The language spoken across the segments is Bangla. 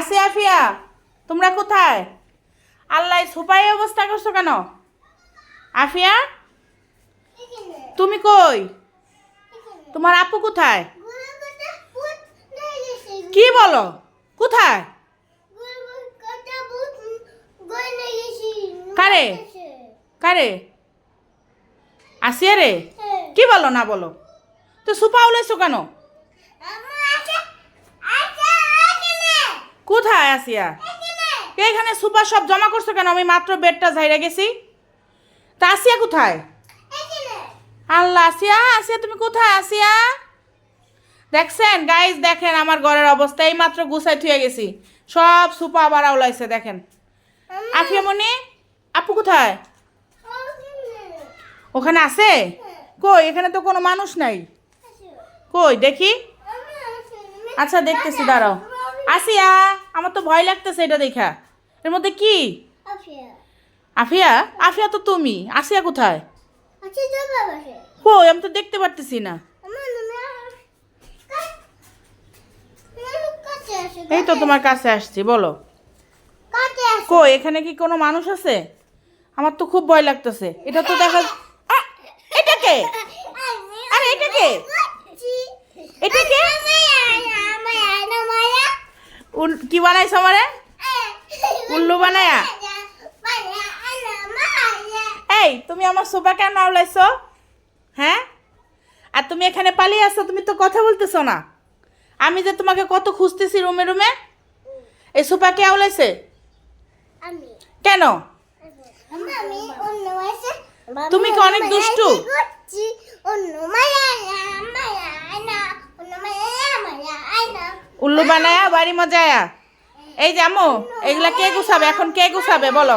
আসি আফিয়া? তোমরা কোথায়? আল্লাহ সুপাই অবস্থা করছ কেন? আফিয়া? তুমি কই? তোমার আপু কোথায়? কি বলো? কোথায়? কারে? কারে? আসিয়া রে? কি বলো না বলো? তো সুপা উলেছো কেন? কোথায় আসিয়া? এখানে সুপার সব জমা করছ কেন? আমি মাত্র বেডটা ঝাইরা গেছি। তা আসিয়া কোথায়? আল্লাহ, আসিয়া আসিয়া, তুমি কোথায়? আসিয়া। দেখছেন? গাইজ দেখেন আমার ঘরের অবস্থা। এই মাত্র গুছাই থুয়ে গেছি। সব সুপা আবার আউলাইছে দেখেন। আফিয়া মনি, আপু কোথায়? ওখানে আছে? কই? এখানে তো কোনো মানুষ নাই। কই? দেখি। আচ্ছা দেখতেছি, দাঁড়াও। আসিয়া আমার তো ভয় লাগতেছে এটা দেখা। এর মধ্যে কি? আফিয়া। আফিয়া? তো তুমি। আসিয়া কোথায়? কই? আমি তো দেখতে পারতেছি না। এই তো তোমার কাছে আসছি বলো। কই এখানে কি কোনো মানুষ আছে? আমার তো খুব ভয় লাগতেছে। এটা তো দেখা এটা কে? আরে এটা কে এটা কে উল- কি বানাইছো আমারে? উল্লু বানায়া? এই তুমি আমার সোফা কেন আউলাইছো হ্যাঁ? আর তুমি এখানে পালিয়ে আসছো তুমি তো কথা বলতেছো না। আমি যে তোমাকে কত খুঁজতেছি রুমে রুমে এই সোফা কে আউলাইছে কেন? তুমি কি অনেক দুষ্টু? উল্লু বানায়া, বাড়ি মজায়া। এই যে আম্মু, এগুলা কে গুছাবে? এখন কে গুছাবে? বলো।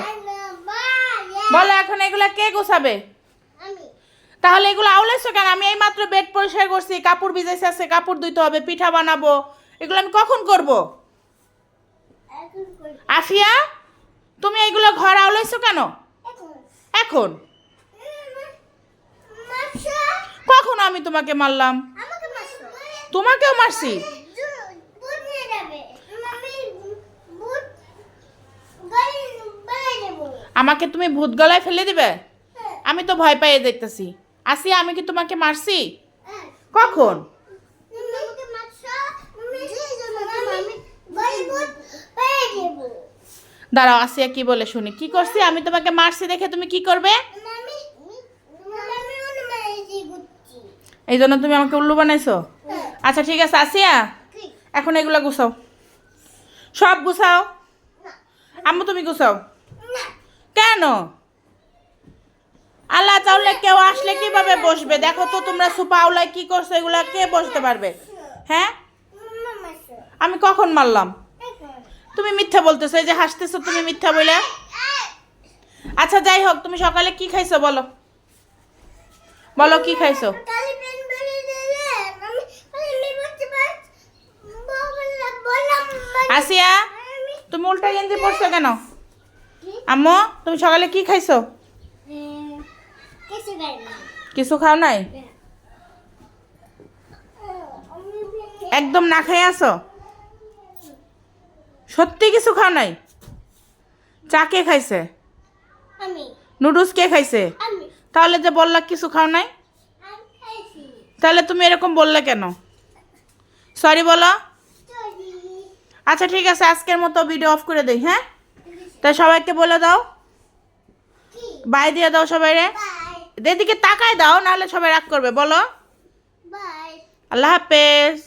বলো, এখন এগুলা কে গুছাবে? তাহলে এগুলো আউলাইছো কেন? আমি এই মাত্র বেড পরিষ্কার করছি, কাপড় ভিজাইছে আছে, কাপড় ধুইতে হবে, পিঠা বানাবো। এগুলো আমি কখন করব? আফিয়া, তুমি এইগুলো ঘর আউলাইছো কেন? এখন। কখন আমি তোমাকে মারলাম? তোমাকেও মারছি। আমাকে তুমি ভূত গলায় ফেলে দিবে? আমি তো ভয় পাইয়ে দেখতেছি। আসি, আমি কি তোমাকে মারছি? কখন? দাঁড়াও, আসিয়া কি বলে শুনি। কি করছি? আমি তোমাকে মারছি দেখে তুমি কি করবে? এই জন্য তুমি আমাকে উল্লু বানাইছো? আচ্ছা ঠিক আছে, আসিয়া। এখন এগুলো গুছাও। সব গুছাও? আম্মু, তুমি গুছাও। কেন? আল্লাহ তাহলে কেউ আসলে কীভাবে বসবে? দেখো তো তোমরা সুপা আউলায় কি করছ, এগুলা কে বসতে পারবে? হ্যাঁ? আমি কখন মারলাম? তুমি মিথ্যা বলতেছো, এই যে হাসতেছো তুমি মিথ্যা বলে আচ্ছা যাই হোক, তুমি সকালে কি খাইছো বলো? বলো, কি খাইছো? আসিয়া, তুমি উল্টা গেঞ্জি পড়ছো কেন? আম্মু তুমি সকালে কি খাইছো? কিছু খাও নাই? একদম না খাই আসো সত্যি কিছু খাও নাই? চা কে খাইছে? নুডলস কে খাইছে? তাহলে যে বললা কিছু খাও নাই? তাহলে তুমি এরকম বললে কেন? সরি বলো। আচ্ছা ঠিক আছে আজকের মতো ভিডিও অফ করে দেই হ্যাঁ? তাই সবাইকে বলে দাও। বাই দিয়ে দাও সবাই রে দিদিকে এদিকে তাকায় দাও নাহলে সবাই রাগ করবে বলো। আল্লাহ হাফেজ।